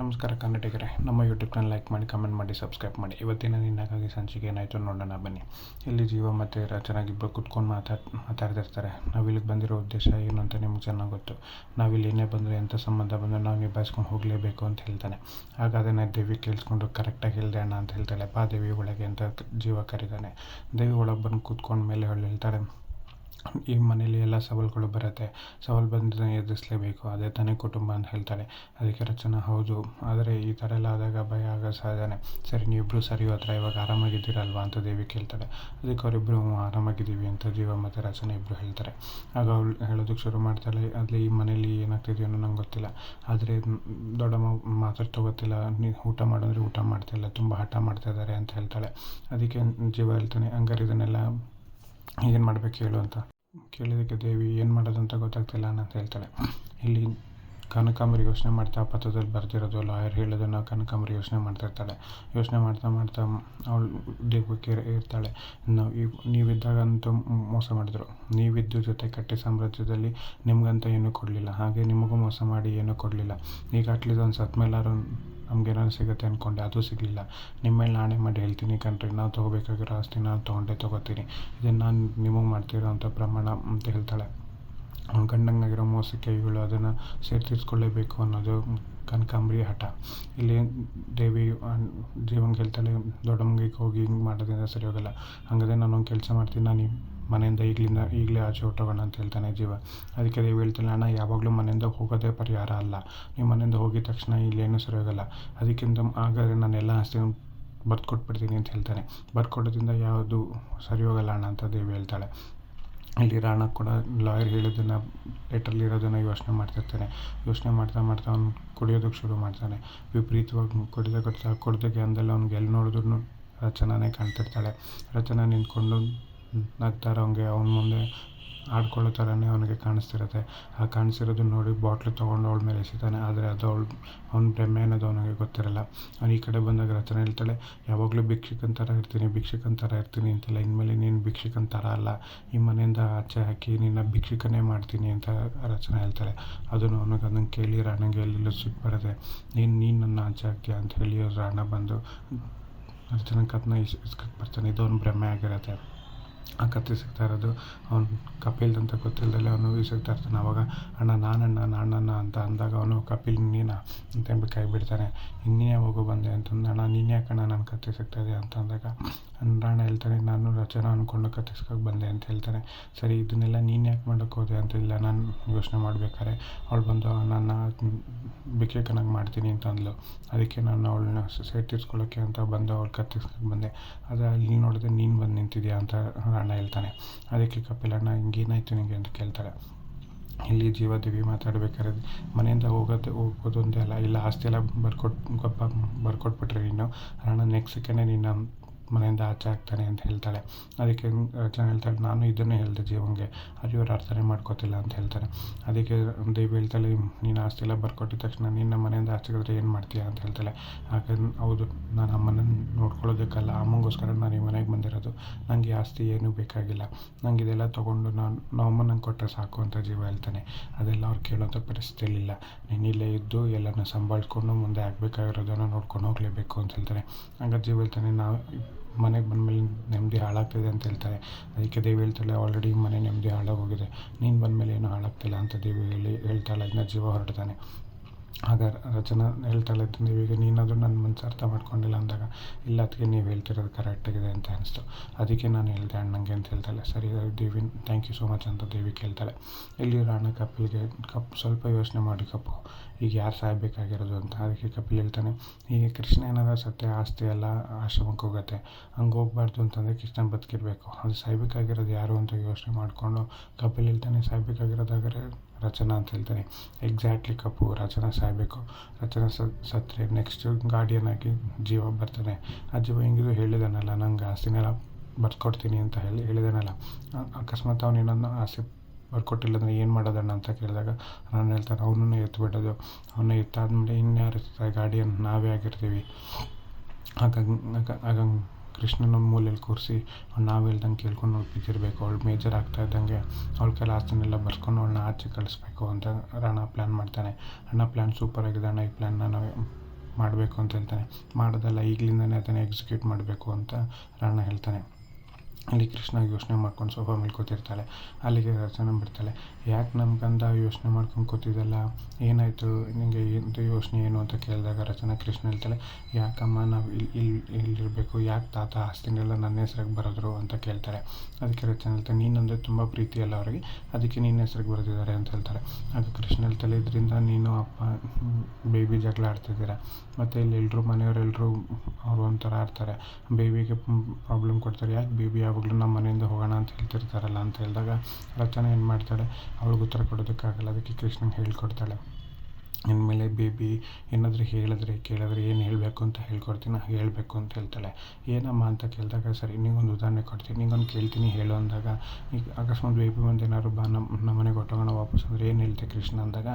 ನಮಸ್ಕಾರ ಕನ್ನಡಿಗರೇ, ನಮ್ಮ ಯೂಟ್ಯೂಬ್ನ ಲೈಕ್ ಮಾಡಿ ಕಮೆಂಟ್ ಮಾಡಿ ಸಬ್ಸ್ಕ್ರೈಬ್ ಮಾಡಿ. ಇವತ್ತಿನ ನಿನ್ನಾಗಾಗಿ ಸಂಚಿಕೆ ಏನಾಯಿತು ನೋಡೋಣ ಬನ್ನಿ. ಇಲ್ಲಿ ಜೀವ ಮತ್ತು ಚೆನ್ನಾಗಿಬ್ಬರು ಕುತ್ಕೊಂಡು ಮಾತಾಡ್ ಮಾತಾಡ್ತಿರ್ತಾರೆ. ನಾವು ಇಲ್ಲಿಗೆ ಬಂದಿರೋ ಉದ್ದೇಶ ಏನು ಅಂತ ನಿಮ್ಗೆ ಚೆನ್ನಾಗಿ ಗೊತ್ತು. ನಾವಿಲ್ಲಿ ಏನೇ ಬಂದರೆ ಎಂಥ ಸಂಬಂಧ ಬಂದರೆ ನಾವು ನಿಭಾಯಿಸ್ಕೊಂಡು ಹೋಗಲೇಬೇಕು ಅಂತ ಹೇಳ್ತಾನೆ. ಆಗ ಅದನ್ನು ದೇವಿ ಕೇಳಿಸ್ಕೊಂಡು ಕರೆಕ್ಟಾಗಿ ಹೇಳಿದೆ ಅಣ್ಣ ಅಂತ ಹೇಳ್ತಾಳೆ. ಬಾ ದೇವಿ ಒಳಗೆ ಅಂತ ಜೀವ ಕರೀತಾನೆ. ದೇವಿ ಒಳಗೆ ಬಂದು ಕೂತ್ಕೊಂಡ ಮೇಲೆ ಹೇಳಿ ಹೇಳ್ತಾಳೆ ಈ ಮನೇಲಿ ಎಲ್ಲ ಸವಾಲುಗಳು ಬರುತ್ತೆ. ಸವಾಲು ಬಂದರೆ ಎದುರಿಸಲೇಬೇಕು. ಅದೇ ತಾನೇ ಕುಟುಂಬ ಅಂತ ಹೇಳ್ತಾಳೆ ಅದಕ್ಕೆ ರಚನಾ ಹೌದು. ಆದರೆ ಈ ಥರ ಎಲ್ಲ ಆದಾಗ ಭಯ ಆಗೋ ಸಾಧನೆ. ಸರಿ ನೀವಿಬ್ಬರು ಸರಿ ಹೋದ್ರ ಇವಾಗ ಆರಾಮಾಗಿದ್ದೀರಲ್ವಾ ಅಂತ ದೇವಿ ಕೇಳ್ತಾಳೆ ಅದಕ್ಕೆ ಅವರಿಬ್ಬರು ಆರಾಮಾಗಿದ್ದೀವಿ ಅಂತ ಜೀವ ಮತ್ತು ರಚನೆ ಇಬ್ಬರು ಹೇಳ್ತಾರೆ. ಆಗ ಅವಳು ಹೇಳೋದಕ್ಕೆ ಶುರು ಮಾಡ್ತಾಳೆ. ಅಲ್ಲಿ ಈ ಮನೇಲಿ ಏನಾಗ್ತಿದೆಯೋ ನಂಗೆ ಗೊತ್ತಿಲ್ಲ. ಆದರೆ ದೊಡ್ಡಮ್ಮ ಮಾತ್ರ ತಗೋತಿಲ್ಲ. ನೀ ಊಟ ಮಾಡಿದ್ರೆ ಊಟ ಮಾಡ್ತಿಲ್ಲ ತುಂಬ ಹಠ ಮಾಡ್ತಾ ಇದ್ದಾರೆ ಅಂತ ಹೇಳ್ತಾಳೆ. ಅದಕ್ಕೆ ಜೀವ ಹೇಳ್ತಾನೆ, ಹಂಗಾರೆ ಇದನ್ನೆಲ್ಲ ಏನು ಮಾಡ್ಬೇಕು ಹೇಳು ಅಂತ. ಕೇಳಿದ್ದಕ್ಕೆ ದೇವಿ ಏನು ಮಾಡೋದು ಅಂತ ಗೊತ್ತಾಗ್ತಿಲ್ಲ ಅಂತ ಹೇಳ್ತಾಳೆ. ಇಲ್ಲಿ ಕನಕಾಂಬರಿ ಯೋಚನೆ ಮಾಡ್ತಾ ಪತ್ರದಲ್ಲಿ ಬರ್ತಿರೋದು ಲಾಯರ್ ಹೇಳೋದನ್ನು ಕನಕಾಂಬರಿ ಯೋಚನೆ ಮಾಡ್ತಿರ್ತಾಳೆ ಯೋಚನೆ ಮಾಡ್ತಾ ಮಾಡ್ತಾ ಅವಳು ದೇವಕ್ಕೆ ಇರ್ತಾಳೆ. ನಾವು ಈ ನೀವಿದ್ದಾಗಂತೂ ಮೋಸ ಮಾಡಿದ್ರು. ನೀವಿದ್ದ ಜೊತೆ ಕಟ್ಟಿ ಸಾಮ್ರಾಜ್ಯದಲ್ಲಿ ನಿಮ್ಗಂತ ಏನೂ ಕೊಡಲಿಲ್ಲ. ಹಾಗೆ ನಿಮಗೂ ಮೋಸ ಮಾಡಿ ಏನೂ ಕೊಡಲಿಲ್ಲ. ಈಗ ಅಟ್ಲೀಸ್ಟ್ ಒಂದು ಸತ್ ಮೇಲಾದ್ರು ನಮಗೇನಾದ್ರು ಸಿಗುತ್ತೆ ಅಂದ್ಕೊಂಡೆ ಅದು ಸಿಗಲಿಲ್ಲ. ನಿಮ್ಮ ಮೇಲೆ ನಾನೇ ಮಾಡಿ ಹೇಳ್ತೀನಿ ಕಣ್ರಿ. ನಾವು ತೊಗೋಬೇಕಾಗಿರೋ ಆಸ್ತಿ ನಾನು ತೊಗೊಂಡೆ ತೊಗೋತೀನಿ. ಇದನ್ನು ನಾನು ನಿಮಗೆ ಮಾಡ್ತಿರೋ ಅಂಥ ಪ್ರಮಾಣ ಅಂತ ಹೇಳ್ತಾಳೆ. ಅವ್ನ ಗಂಡಂಗಾಗಿರೋ ಮೋಸಕ್ಕೆ ಇವಳು ಅದನ್ನು ಸೇರ್ತಿಸ್ಕೊಳ್ಳೇಬೇಕು ಅನ್ನೋದು ಕನಕಾಂಬರಿ ಹಠ. ಇಲ್ಲಿ ದೇವಿ ದೇವಂಗೆ ಹೇಳ್ತಾಳೆ ದೊಡ್ಡಮ್ಮಗೆ ಹೋಗಿ ಹಿಂಗೆ ಮಾಡೋದ್ರಿಂದ ಸರಿ ಹೋಗಲ್ಲ. ಹಾಗಾದ್ರೆ ನಾನು ಕೆಲಸ ಮಾಡ್ತೀನಿ, ನಾನು ಮನೆಯಿಂದ ಈಗಲಿಂದ, ಈಗಲೇ ಆಚೆ ಹೊಟ್ಟೋಗೋಣ ಅಂತ ಹೇಳ್ತಾನೆ ಜೀವ. ಅದಕ್ಕೆ ದೇವಿ ಹೇಳ್ತಾನೆ ಅಣ್ಣ, ಯಾವಾಗಲೂ ಮನೆಯಿಂದ ಹೋಗೋದೇ ಪರಿಹಾರ ಅಲ್ಲ. ನೀವು ಮನೆಯಿಂದ ಹೋಗಿದ ತಕ್ಷಣ ಇಲ್ಲೇನೂ ಸರಿ ಹೋಗಲ್ಲ. ಅದಕ್ಕಿಂತ ಹಾಗಾದ್ರೆ ನಾನು ಎಲ್ಲ ಆಸ್ತಿ ಬರ್ದು ಕೊಟ್ಬಿಡ್ತೀನಿ ಅಂತ ಹೇಳ್ತಾನೆ. ಬರ್ಕೊಡೋದ್ರಿಂದ ಯಾವುದು ಸರಿ ಹೋಗಲ್ಲ ಅಣ್ಣ ಅಂತ ದೇವಿ ಹೇಳ್ತಾಳೆ. ಇಲ್ಲಿ ರಾಣ ಕೂಡ ಲಾಯರ್ ಹೇಳಿದ್ದನ್ನು ಲೆಟ್ರಲ್ಲಿ ಇರೋದನ್ನು ಯೋಚನೆ ಮಾಡ್ತಿರ್ತಾನೆ. ಯೋಚನೆ ಮಾಡ್ತಾ ಮಾಡ್ತಾ ಅವ್ನು ಕುಡಿಯೋದಕ್ಕೆ ಶುರು ಮಾಡ್ತಾನೆ. ವಿಪರೀತವಾಗಿ ಕುಡಿದ ಕೊಡ್ತಾ ಕುಡ್ದಕ್ಕೆ ಅಂದಲ್ಲಿ ಅವ್ನಿಗೆ ಎಲ್ಲಿ ನೋಡಿದ್ರು ರಚನಾನೇ ಕಾಣ್ತಿರ್ತಾಳೆ. ರಚನಾ ನಿಂತ್ಕೊಂಡು ನಗ್ತಾ ಇರೋಂಗೆ ಅವ್ನ ಮುಂದೆ ಆಡ್ಕೊಳ್ಳೋ ಥರನೇ ಅವನಿಗೆ ಕಾಣಿಸ್ತಿರುತ್ತೆ. ಆ ಕಾಣಿಸಿರೋದನ್ನ ನೋಡಿ ಬಾಟ್ಲು ತೊಗೊಂಡು ಅವಳ ಮೇಲೆ ಎಸಿತಾನೆ. ಆದರೆ ಅದು ಅವಳು, ಅವ್ನ ಭ್ರಮೆ ಅನ್ನೋದು ಅವನಿಗೆ ಗೊತ್ತಿರಲ್ಲ. ಅವ್ನು ಈ ಕಡೆ ಬಂದಾಗ ರಚನೆ ಹೇಳ್ತಾಳೆ, ಯಾವಾಗಲೂ ಭಿಕ್ಷಕನ ಥರ ಇರ್ತೀನಿ, ಭಿಕ್ಷಕನ ಥರ ಇರ್ತೀನಿ ಅಂತೆಲ್ಲ. ಇನ್ಮೇಲೆ ನೀನು ಭಿಕ್ಷಕನ ಥರ ಅಲ್ಲ. ಈ ಮನೆಯಿಂದ ಆಚೆ ಹಾಕಿ ನಿನ್ನ ಭಿಕ್ಷಕನೇ ಮಾಡ್ತೀನಿ ಅಂತ ರಚನೆ ಹೇಳ್ತಾಳೆ. ಅದನ್ನು ಅವನಿಗೆ ಅದನ್ನು ಕೇಳಿ ರಾಣಗೆ ಎಲ್ಲೆಲ್ಲೂ ಸಿಟ್ಟು ಬರುತ್ತೆ. ನೀನು ನೀನು ನನ್ನ ಆಚೆ ಹಾಕ್ತೀಯ ಅಂತ ಹೇಳಿ ರಾಣ ಬಂದು ರಚನೆ ಕತ್ನ ಇಸ್ಕಕ್ಕೆ ಬರ್ತಾನೆ. ಇದೊಂದು ಭ್ರಮೆ ಆಗಿರುತ್ತೆ. ಆ ಕತ್ತಿ ಸಿಗ್ತಾ ಇರೋದು, ಅವ್ನು ಕಪಿಲ್ ಅಂತ ಗೊತ್ತಿಲ್ಲದಲ್ಲಿ ಅವನು ಸಿಗ್ತಾ ಇರ್ತಾನೆ. ಅವಾಗ, ಅಣ್ಣ, ನಾನಣ್ಣ ನಾನಣ್ಣ ಅಂತ ಅಂದಾಗ ಅವನು ಕಪಿಲ್ ನೀನಾ? ಅಂತ ಹೇಳ್ಬಿಟ್ಟು ಕೈ ಬಿಡ್ತಾನೆ. ಇನ್ನೇ ಹೋಗು ಬಂದೆ. ಅಂತಂದು ಅಣ್ಣ ನೀನು ಯಾಕಣ್ಣ ನನ್ನ ಕತ್ತಿ ಸಿಗ್ತಾ ಇದೆ ಅಂತ ಅಂದಾಗ ಅಣ್ಣ ಹೇಳ್ತಾನೆ, ನಾನು ರಚನಾ ಅಂದ್ಕೊಂಡು ಕತ್ತಿಸ್ಕೊಂಡು ಬಂದೆ ಅಂತ ಹೇಳ್ತಾನೆ. ಸರಿ, ಇದನ್ನೆಲ್ಲ ನೀನು ಯಾಕೆ ಮಾಡೋಕ್ಕೆ ಹೋದೆ ಅಂತ ಇಲ್ಲ, ನಾನು ಯೋಚನೆ ಮಾಡ್ಬೇಕಾದ್ರೆ ಅವಳು ಬಂದು ನನ್ನ ಭಿಕ್ಷಕನಾಗಿ ಮಾಡ್ತೀನಿ ಅಂತ ಅಂದ್ಲು. ಅದಕ್ಕೆ ನಾನು ಅವಳನ್ನ ಸೇರ್ತಿಸ್ಕೊಳ್ಳೋಕ್ಕೆ ಅಂತ ಬಂದು ಅವಳು ಕತ್ತಿಸ್ಕೊಂಡು ಬಂದೆ. ಆದರೆ ಅಲ್ಲಿ ನೋಡಿದ್ರೆ ನೀನು ಬಂದು ನಿಂತಿದ್ಯಾ ಅಂತ ಅಣ್ಣ ಹೇಳ್ತಾನೆ. ಅದಕ್ಕೆ ಕಪಿಲ್ ಅಣ್ಣ ಹಿಂಗೇನಾಯ್ತು ನಿನಗೆ ಅಂತ ಕೇಳ್ತಾರೆ ಇಲ್ಲಿ ಜೀವದೇವಿ ಮಾತಾಡಬೇಕಾದ್ರೆ ಮನೆಯಿಂದ ಹೋಗೋದು, ಹೋಗೋದೊಂದೇ ಅಲ್ಲ, ಇಲ್ಲ ಆಸ್ತಿ ಎಲ್ಲ ಬರ್ಕೊಟ್ ಬರ್ಕೊಟ್ಬಿಟ್ರೆ ನೀನು. ಅಣ್ಣ ನೆಕ್ಸ್ಟ್ ಸೆಕೆಂಡೇ ನಿನ್ನ ಮನೆಯಿಂದ ಆಚೆ ಆಗ್ತಾನೆ ಅಂತ ಹೇಳ್ತಾಳೆ. ಅದಕ್ಕೆ ರಚನಾ ಹೇಳ್ತಾಳೆ, ನಾನು ಇದನ್ನೇ ಹೇಳಿದೆ ಜೀವಂಗೆ. ಅದು ಇವ್ರು ಅರ್ಥನೇ ಮಾಡ್ಕೋತಿಲ್ಲ ಅಂತ ಹೇಳ್ತಾರೆ. ಅದಕ್ಕೆ ದೇವಿ ಹೇಳ್ತಾಳೆ ನೀನು ಆಸ್ತಿ ಎಲ್ಲ ಬರ್ಕೊಟ್ಟಿದ ತಕ್ಷಣ ನಿನ್ನ ಮನೆಯಿಂದ ಆಚೆಗಿದ್ರೆ ಏನು ಮಾಡ್ತೀಯಾ? ಅಂತ ಹೇಳ್ತಾಳೆ. ಹಾಗೆ ಹೌದು, ನಾನು ಅಮ್ಮನನ್ನು ನೋಡ್ಕೊಳ್ಳೋದಕ್ಕಲ್ಲ, ಅಮ್ಮಂಗೋಸ್ಕರ ನಾನು ಈ ಮನೆಗೆ ಬಂದಿರೋದು. ನನಗೆ ಆಸ್ತಿ ಏನೂ ಬೇಕಾಗಿಲ್ಲ. ನಂಗೆ ಇದೆಲ್ಲ ತೊಗೊಂಡು ನಾನು, ನಮ್ಮ ನಂಗೆ ಕೊಟ್ಟರೆ ಸಾಕು ಅಂತ ಜೀವ ಹೇಳ್ತಾನೆ. ಅದೆಲ್ಲ ಅವ್ರು ಕೇಳೋಂಥ ಪರಿಸ್ಥಿತಿಯಲ್ಲಿಲ್ಲ ನೀನು ಇಲ್ಲೇ ಇದ್ದು ಎಲ್ಲನೂ ಸಂಭಾಳಿಸ್ಕೊಂಡು ಮುಂದೆ ಆಗಬೇಕಾಗಿರೋದನ್ನು ನೋಡ್ಕೊಂಡು ಹೋಗಲೇಬೇಕು ಅಂತ ಹೇಳ್ತಾರೆ ಹಂಗಾಗಿ ಜೀವ ಹೇಳ್ತಾನೆ, ನಾವು ಮನೆಗೆ ಬಂದಮೇಲೆ ನೆಮ್ಮದಿ ಹಾಳಾಗ್ತಿದೆ ಅಂತ ಹೇಳ್ತಾರೆ. ಅದಕ್ಕೆ ದೇವಿ ಹೇಳ್ತಾಳೆ ಆಲ್ರೆಡಿ ಮನೆ ನೆಮ್ಮದಿ ಹಾಳಾಗೋಗಿದೆ. ನೀನು ಬಂದಮೇಲೆ ಏನು ಹಾಳಾಗ್ತಿಲ್ಲ ಅಂತ ದೇವಿ ಹೇಳಿ, ಹೇಳ್ತಾಳೆ. ಅದನ್ನ ಜೀವ ಹೊರಡ್ತಾನೆ. ಆಗ ರಚನಾ ಹೇಳ್ತಾಳೆ ದೇವಿಗೆ ನೀನಾದರೂ ನನ್ನ ಮನಸ್ಸು ಅರ್ಥ ಮಾಡ್ಕೊಂಡಿಲ್ಲ ಅಂದಾಗ, ಇಲ್ಲ, ಅದಕ್ಕೆ ನೀವು ಹೇಳ್ತಿರೋದು ಕರೆಕ್ಟಾಗಿದೆ ಅಂತ ಅನಿಸ್ತು. ಅದಕ್ಕೆ ನಾನು ಹೇಳಿದೆ ಅಣ್ಣಂಗೆ ಅಂತ ಹೇಳ್ತಾಳೆ. ಸರಿ Devi thank you so much ಅಂತ ದೇವಿ ಕೇಳ್ತಾಳೆ. ಇಲ್ಲಿ ರಾಣ ಕಪಿಲ್ಗೆ ಕಪ್, ಸ್ವಲ್ಪ ಯೋಚನೆ ಮಾಡಿ ಕಪ್ಪು. ಈಗ ಯಾರು ಸಾಯಬೇಕಾಗಿರೋದು ಅಂತ ಅದಕ್ಕೆ ಕಪಿಲ್ ಹೇಳ್ತಾನೆ ಈಗ ಕೃಷ್ಣ ಏನಾರ ಸತ್ಯ, ಆಸ್ತಿ ಎಲ್ಲ ಆಶ್ರಮಕ್ಕೆ ಹೋಗುತ್ತೆ. ಹಂಗೆ ಹೋಗ್ಬಾರ್ದು ಅಂತಂದರೆ ಕೃಷ್ಣ ಬದುಕಿರಬೇಕು. ಅದು ಸಾಯ್ಬೇಕಾಗಿರೋದು ಯಾರು ಅಂತ ಯೋಚನೆ ಮಾಡಿಕೊಂಡು ಕಪಿಲ್ ಹೇಳ್ತಾನೆ, ಸಾಯ್ಬೇಕಾಗಿರೋದಾದರೆ ರಚನಾ ಅಂತ ಹೇಳ್ತಾನೆ. ಎಕ್ಸಾಕ್ಟ್ಲಿ ಕಪ್ಪು, ರಚನಾ ಸಾಯಬೇಕು. ರಚನಾ ಸತ್ತರೆ ನೆಕ್ಸ್ಟ್ ಗಾರ್ಡಿಯನ್ ಆಗಿ ಜೀವ ಬರ್ತಾನೆ ಆ ಜೀವ ಹೆಂಗಿದ್ರು ಹೇಳಿದಾನಲ್ಲ, ನಂಗೆ ಆಸ್ತಿನೆಲ್ಲ ಬರ್ಕೊಡ್ತೀನಿ ಅಂತ ಹೇಳಿ ಹೇಳಿದಾನಲ್ಲ. ಅಕಸ್ಮಾತ್ ಅವನು ಏನನ್ನ ಆಸೆ ಬರ್ಕೊಟ್ಟಿಲ್ಲ ಅಂದರೆ ಏನು ಮಾಡೋದಣ್ಣ ಅಂತ ಕೇಳಿದಾಗ ನಾನು ಹೇಳ್ತಾನೆ, ಅವನನ್ನು ಎತ್ಬಿಡೋದು ಅವನ್ನ ಎತ್ತಾದ್ಮೇಲೆ ಇನ್ಯಾರು ಇರ್ತಾರೆ ಗಾರ್ಡಿಯನ್ ನಾವೇ ಆಗಿರ್ತೀವಿ. ಹಾಗಾಗಿ ಆಗ ಕೃಷ್ಣನ ಮೂಲೆಯಲ್ಲಿ ಕೂರಿಸಿ ನಾವು ಹೇಳ್ದಂಗೆ ಕೇಳ್ಕೊಂಡು ಅವ್ಳು ಬಿದ್ದಿರಬೇಕು. ಅವಳು ಮೇಜರ್ ಆಗ್ತಾ ಇದ್ದಂಗೆ ಅವಳ ಕೈಲಿ ಆಸ್ತಿನೆಲ್ಲ ಬರ್ಸ್ಕೊಂಡು ಅವಳನ್ನ ಆಚೆ ಕಳಿಸ್ಬೇಕು ಅಂತ ರಾಣ ಪ್ಲ್ಯಾನ್ ಮಾಡ್ತಾನೆ. ಅಣ್ಣ ಪ್ಲ್ಯಾನ್ ಸೂಪರ್ ಆಗಿದೆ ಅಣ್ಣ, ಈ ಪ್ಲ್ಯಾನ್ನ ನಾವು ಮಾಡಬೇಕು ಅಂತ ಹೇಳ್ತಾನೆ. ಮಾಡೋದಲ್ಲ, ಈಗಲಿಂದನೇ ಅದನ್ನು ಎಕ್ಸಿಕ್ಯೂಟ್ ಮಾಡಬೇಕು ಅಂತ ರಾಣ ಹೇಳ್ತಾನೆ. ಅಲ್ಲಿ ಕೃಷ್ಣ ಯೋಚನೆ ಮಾಡ್ಕೊಂಡು ಸೋಫಾ ಮೇಲೆ ಕೂತಿರ್ತಾಳೆ. ಅಲ್ಲಿಗೆ ರಚನೆ ಬಿಡ್ತಾಳೆ. ಯಾಕೆ ನಮ್ಮ ಗಂಧ ಯೋಚನೆ ಮಾಡ್ಕೊಂಡು ಕೂತಿದ್ದಲ್ಲ ಏನಾಯಿತು? ನಿಮಗೆ ಎಂಥ ಯೋಚನೆ ಏನು ಅಂತ ಕೇಳಿದಾಗ ರಚನಾ ಕೃಷ್ಣ ಹೇಳ್ತಾಳೆ, ಯಾಕಮ್ಮ, ನಾವು ಇಲ್ಲಿ ಇಲ್ಲಿ ಇಲ್ಲಿರಬೇಕು. ಯಾಕೆ ತಾತ ಆಸ್ತಿನೆಲ್ಲ ನನ್ನ ಹೆಸ್ರಿಗೆ ಬರೋದ್ರು? ಅಂತ ಕೇಳ್ತಾರೆ ಅದಕ್ಕೆ ರಚನೆ ಹೇಳ್ತಾಳೆ ನೀನಂದರೆ ತುಂಬ ಪ್ರೀತಿ ಅಲ್ಲ ಅವರಿಗೆ. ಅದಕ್ಕೆ ನಿನ್ನ ಹೆಸ್ರಿಗೆ ಬರೆದಿದ್ದಾರೆ ಅಂತ ಹೇಳ್ತಾರೆ ಅದು ಕೃಷ್ಣ ಹೇಳ್ತಾಳೆ, ಇದರಿಂದ ನೀನು ಅಪ್ಪ, ಬೇಬಿ ಜಗಳ ಆಡ್ತಿದ್ದೀರ? ಮತ್ತು ಇಲ್ಲಿ ಎಲ್ಲರೂ ಮನೆಯವರೆಲ್ಲರೂ ಅವರು ಒಂಥರ ಆಡ್ತಾರೆ. ಬೇಬಿಗೆ ಪ್ರಾಬ್ಲಮ್ ಕೊಡ್ತಾರೆ. ಯಾಕೆ ಬೇಬಿ ಯಾವಾಗಲೂ ನಮ್ಮ ಮನೆಯಿಂದ ಹೋಗೋಣ ಅಂತ ಹೇಳ್ತಿರ್ತಾರಲ್ಲ ಅಂತ ಹೇಳಿದಾಗ ರಚನೆ ಏನು ಮಾಡ್ತಾಳೆ? ಅವ್ಳಿಗೆ ಉತ್ತರ ಕೊಡೋದಕ್ಕಾಗಲ್ಲ, ಅದಕ್ಕೆ ಕೃಷ್ಣಂಗೆ ಹೇಳ್ಕೊಡ್ತಾಳೆ. ಇನ್ಮೇಲೆ ಬೇಬಿ ಏನಾದರೂ ಹೇಳಿದ್ರೆ, ಕೇಳಿದ್ರೆ ಏನು ಹೇಳಬೇಕು ಅಂತ ಹೇಳ್ಕೊಡ್ತೀನಿ ಹೇಳಬೇಕು ಅಂತ ಹೇಳ್ತಾಳೆ. ಏನಮ್ಮ ಅಂತ ಕೇಳಿದಾಗ, ಸರಿ ನಿಂಗೊಂದು ಉದಾಹರಣೆ ಕೊಡ್ತೀನಿ ನಿಂಗೊಂದು ಕೇಳ್ತೀನಿ ಹೇಳು ಅಂದಾಗ, ಈಗ ಅಕಸ್ಮಾತ್ ಬೇಬಿ ಬಂದು ಏನಾದ್ರು ಬಾ ನಮ್ಮ ನಮ್ಮ ಮನೆಗೆ ಹೊಟ್ಟೋಗೋಣ ವಾಪಸ್ ಅಂದರೆ ಏನು ಹೇಳ್ತೆ ಕೃಷ್ಣ ಅಂದಾಗ,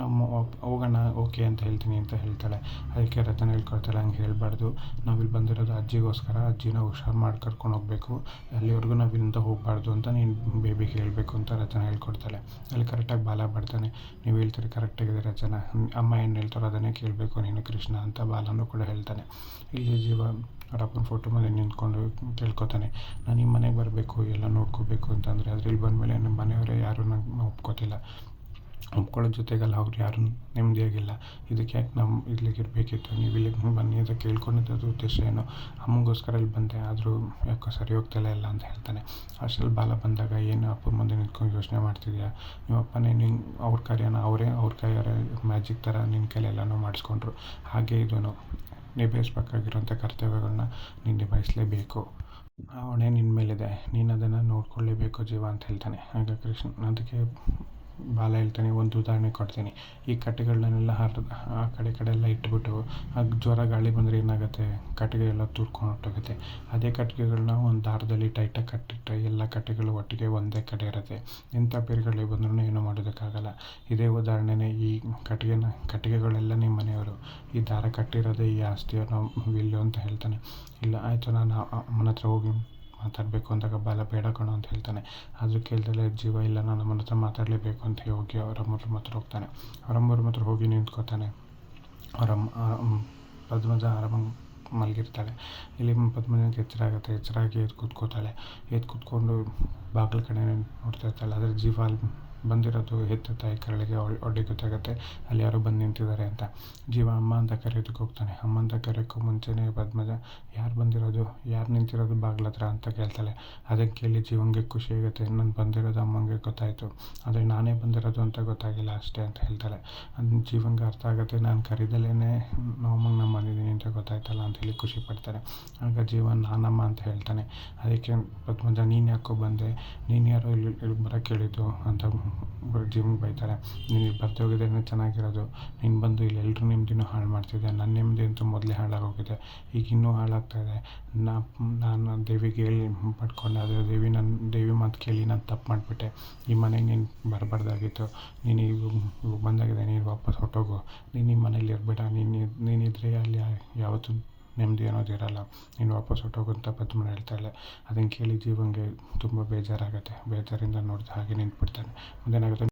ನಮ್ಮ ಹೋಗೋಣ, ಓಕೆ ಅಂತ ಹೇಳ್ತೀನಿ ಅಂತ ಹೇಳ್ತಾಳೆ. ಅದಕ್ಕೆ ರಚನೆ ಹೇಳ್ಕೊಡ್ತಾಳೆ, ಹಂಗೆ ಹೇಳಬಾರ್ದು. ನಾವಿಲ್ಲಿ ಬಂದಿರೋದು ಅಜ್ಜಿಗೋಸ್ಕರ, ಅಜ್ಜಿನ ಹುಷಾರು ಮಾಡಿ ಕರ್ಕೊಂಡು ಹೋಗಬೇಕು. ಅಲ್ಲಿವರೆಗೂ ನಾವು ಇಲ್ಲಿಂದ ಹೋಗಬಾರ್ದು ಅಂತ ನೀನು ಬೇಬಿಗೆ ಹೇಳಬೇಕು ಅಂತ ರಚನೆ ಹೇಳ್ಕೊಡ್ತಾಳೆ. ಅಲ್ಲಿ ಕರೆಕ್ಟಾಗಿ ಬಾಲ ಬರ್ತಾನೆ. ನೀವು ಹೇಳ್ತೀರಿ ಕರೆಕ್ಟಾಗಿದೆ ರಚನಾ ಅಮ್ಮ ಏನು ಹೇಳ್ತಾರೋ ಅದನ್ನೇ ಕೇಳಬೇಕು. ನೀನು ಕೃಷ್ಣ ಅಂತ ಬಾಲನು ಕೂಡ ಹೇಳ್ತಾನೆ. ಇಲ್ಲಿ ಜೀವ ಅವ್ರ ಅಪ್ಪನ ಫೋಟೋ ಮೇಲೆ ನಿಂತ್ಕೊಂಡು ಕೇಳ್ಕೊತಾನೆ. ನಾನು ನಿಮ್ಮ ಮನೆಗೆ ಬರಬೇಕು, ಎಲ್ಲ ನೋಡ್ಕೋಬೇಕು ಅಂತಂದರೆ ಆದರೆ ಬಂದಮೇಲೆ ನಮ್ಮ ಮನೆಯವರೇ ಯಾರೂ ನಂಗೆ ಒಪ್ಕೋತಿಲ್ಲ. ಒಪ್ಕೊಳ್ಳೋ ಜೊತೆಗಲ್ಲ ಅವ್ರು ಯಾರೂ ನೆಮ್ಮದಿಯಾಗಿಲ್ಲ. ಇದಕ್ಕೆ ಯಾಕೆ ನಮ್ಮ ಇಲ್ಲಿಗೆ ಇರಬೇಕಿತ್ತು ನೀವು ಇಲ್ಲಿಗೆ ಬನ್ನಿ ಅಂತ ಕೇಳ್ಕೊಂಡಿದ್ದು ಉದ್ದೇಶ ಏನು? ಅಮ್ಮಗೋಸ್ಕರ ಇಲ್ಲಿ ಬಂದೆ, ಆದರೂ ಯಾಕೋ ಸರಿ ಹೋಗ್ತಿಲ್ಲ ಇಲ್ಲ ಅಂತ ಹೇಳ್ತಾನೆ. ಅಷ್ಟ್ರಲ್ಲಿ ಬಾಲ ಬಂದಾಗ, ಏನು ಅಪ್ಪ ಮುಂದೆ ನಿಂತ್ಕೊಂಡು ಯೋಚನೆ ಮಾಡ್ತಿದ್ಯಾ? ನಿಮ್ಮ ಅಪ್ಪನೇ ನಿನ್ನ ಅವ್ರ ಕಾರ್ಯನ ಅವರೇ, ಅವ್ರ ಕೈಯಾರೆ ಮ್ಯಾಜಿಕ್ ಥರ ನಿನ್ನ ಕೈಲಿ ಎಲ್ಲನೂ ಮಾಡಿಸ್ಕೊಂಡ್ರು. ಹಾಗೆ ಇದನ್ನು ನಿಭಾಯಿಸ್ಬೇಕಾಗಿರೋಂಥ ಕರ್ತವ್ಯಗಳನ್ನ ನೀನು ನಿಭಾಯಿಸಲೇಬೇಕು. ಆ ಹೊಣೆ ನಿನ್ನ ಮೇಲಿದೆ. ನೀನು ಅದನ್ನು ನೋಡ್ಕೊಳ್ಳೇಬೇಕು ಜೀವ ಅಂತ ಹೇಳ್ತಾನೆ. ಹಾಗೆ ಕೃಷ್ಣ ಅದಕ್ಕೆ ಬಾಲ ಹೇಳ್ತಾನೆ, ಒಂದು ಉದಾಹರಣೆ ಕೊಡ್ತೀನಿ. ಈ ಕಟ್ಟೆಗಳನ್ನೆಲ್ಲ ಹರಿದು, ಆ ಕಡೆ ಕಡೆ ಎಲ್ಲ ಇಟ್ಬಿಟ್ಟು ಅದು ಜ್ವರ ಗಾಳಿ ಬಂದರೆ ಏನಾಗುತ್ತೆ? ಕಟ್ಟಿಗೆ ಎಲ್ಲ ತುರ್ಕೊಂಡು ಹೊರ್ಟೋಗುತ್ತೆ. ಅದೇ ಕಟ್ಟಿಗೆಗಳನ್ನ ಒಂದು ದಾರದಲ್ಲಿ ಟೈಟಾಗಿ ಕಟ್ಟಿಟ್ಟರೆ ಎಲ್ಲ ಕಟ್ಟೆಗಳು ಒಟ್ಟಿಗೆ ಒಂದೇ ಕಡೆ ಇರುತ್ತೆ. ಇಂಥ ಬೇರುಗಳು ಬಂದ್ರೂ ಏನೂ ಮಾಡೋದಕ್ಕಾಗಲ್ಲ. ಇದೇ ಉದಾಹರಣೆನೇ ಈ ಕಟ್ಟಿಗೆನ, ಕಟ್ಟಿಗೆಗಳೆಲ್ಲ ನಿಮ್ಮ ಮನೆಯವರು. ಈ ದಾರ ಕಟ್ಟಿರೋದೇ ಈ ಆಸ್ತಿಯೋ ಇಲ್ಲೋ ಅಂತ ಹೇಳ್ತಾನೆ. ಇಲ್ಲ, ಆಯಿತು, ನಾನು ಅಮ್ಮನ ಹತ್ರ ಹೋಗಿ ಮಾತಾಡಬೇಕು ಅಂದಾಗ ಬಾಲ ಬೇಡ ಕಣೋ ಅಂತ ಹೇಳ್ತಾನೆ. ಆದರೂ ಕೇಳ್ದಲೇ, ಜೀವ ಇಲ್ಲ, ನಾನು ಅಮ್ಮನ ಹತ್ರ ಮಾತಾಡಲೇಬೇಕು ಅಂತ ಹೋಗಿ ಅವರಮ್ಮರ ಹತ್ರ ಹೋಗ್ತಾನೆ. ಅವರಮ್ಮರ ಮಾತ್ರ ಹೋಗಿ ನಿಂತ್ಕೋತಾನೆ. ಅವರಮ್ಮ ಪದ್ಮಜ ಆರಾಮಾಗಿ ಮಲಗಿರ್ತಾಳೆ. ಇಲ್ಲಿ ಪದ್ಮಜನಿಗೆ ಎಚ್ಚರ ಆಗುತ್ತೆ. ಎಚ್ಚರಾಗಿ ಎದ್ದು ಕೂತ್ಕೋತಾಳೆ. ಎದ್ದು ಕೂತ್ಕೊಂಡು ಬಾಗಿಲು ಕಡೆ ನೋಡ್ತಾ ಇರ್ತಾಳೆ. ಆದರೆ ಜೀವ ಅಲ್ಲಿ ಬಂದಿರೋದು ಹೆತ್ತ ತಾಯಿ ಕರಳಿಗೆ ಒಳ್ಳೆ ಗೊತ್ತಾಗುತ್ತೆ ಅಲ್ಲಿ ಯಾರೋ ಬಂದು ನಿಂತಿದ್ದಾರೆ ಅಂತ. ಜೀವ ಅಮ್ಮ ಅಂತ ಕರೆಯೋದಕ್ಕೆ ಹೋಗ್ತಾನೆ. ಅಮ್ಮ ಅಂತ ಕರೆಯೋಕ್ಕೂ ಮುಂಚೆನೇ ಪದ್ಮಜ, ಯಾರು ಬಂದಿರೋದು? ಯಾರು ನಿಂತಿರೋದು ಬಾಗ್ಲತ್ರ ಅಂತ ಕೇಳ್ತಾಳೆ. ಅದಕ್ಕೆ ಕೇಳಿ ಜೀವಂಗೆ ಖುಷಿ ಆಗುತ್ತೆ. ನಾನು ಬಂದಿರೋದು ಅಮ್ಮಂಗೆ ಗೊತ್ತಾಯಿತು. ಆದರೆ ನಾನೇ ಬಂದಿರೋದು ಅಂತ ಗೊತ್ತಾಗಿಲ್ಲ ಅಷ್ಟೇ ಅಂತ ಹೇಳ್ತಾಳೆ. ಅದು ಜೀವಂಗೆ ಅರ್ಥ ಆಗುತ್ತೆ. ನಾನು ಕರಿದಲೇ ನಮ್ಮಂಗೆ ನಾನು ಬಂದಿದ್ದೀನಿ ಅಂತ ಗೊತ್ತಾಯ್ತಲ್ಲ ಅಂತೇಳಿ ಖುಷಿ ಪಡ್ತಾರೆ ಆಗ ಜೀವ ನಾನಮ್ಮ ಅಂತ ಹೇಳ್ತಾನೆ. ಅದಕ್ಕೆ ಪದ್ಮಜ, ನೀನು ಯಾಕೋ ಬಂದೆ? ನೀನು ಯಾರೋ ಇಲ್ಲಿ ಬರೋಕ್ಕೆ ಹೇಳಿದ್ದು? ಅಂತ ಜೀವಂಗೆ ಬೈತಾರೆ, ನೀನು ಬರ್ತಾ ಹೋಗಿದ್ದೇನೆ ಚೆನ್ನಾಗಿರೋದು. ನೀನು ಬಂದು ಇಲ್ಲಿ ಎಲ್ಲರೂ ನೆಮ್ಮದಿನೂ ಹಾಳು ಮಾಡ್ತಿದ್ದೆ ನನ್ನ ನೆಮ್ಮದಿ ಅಂತೂ ಮೊದಲೇ ಹಾಳಾಗೋಗಿದೆ. ಈಗ ಇನ್ನೂ ಹಾಳಾಗ್ತಾಯಿದೆ ನಾ, ನಾನು ದೇವಿಗೆ ಹೇಳಿ ಪಡ್ಕೊಂಡೆ, ಆದರೆ ದೇವಿ ನನ್ನ ದೇವಿ ಮಾತು ಕೇಳಿ ನಾನು ತಪ್ಪು ಮಾಡಿಬಿಟ್ಟೆ. ಈ ಮನೆಗೆ ನೀನು ಬರಬಾರ್ದಾಗಿತ್ತು. ನೀನು ಇವಾಗ ಬಂದಾಗಿದೆ, ನೀನು ವಾಪಸ್ ಹೊಟ್ಟೋಗು ನೀನು ನಿಮ್ಮ ಮನೇಲಿ ಇರಬೇಡ. ನೀನು ನೀನಿದ್ರೆ ಅಲ್ಲಿ ಯಾವತ್ತೂ ನೆಮ್ಮದಿ ಅನ್ನೋದು ಇರಲ್ಲ. ನೀನು ವಾಪಸ್ ಹೊರ್ಟೋಗು ಅಂತ ಪದ್ಮನ ಹೇಳ್ತಾಳೆ ಅದನ್ನು ಕೇಳಿ ಜೀವಂಗೆ ತುಂಬ ಬೇಜಾರಾಗುತ್ತೆ. ಬೇಜಾರಿಂದ ನೋಡಿದ ಹಾಗೆ ನಿಂತ್ಬಿಡ್ತಾನೆ. ಮುಂದೇನಾಗುತ್ತೆ?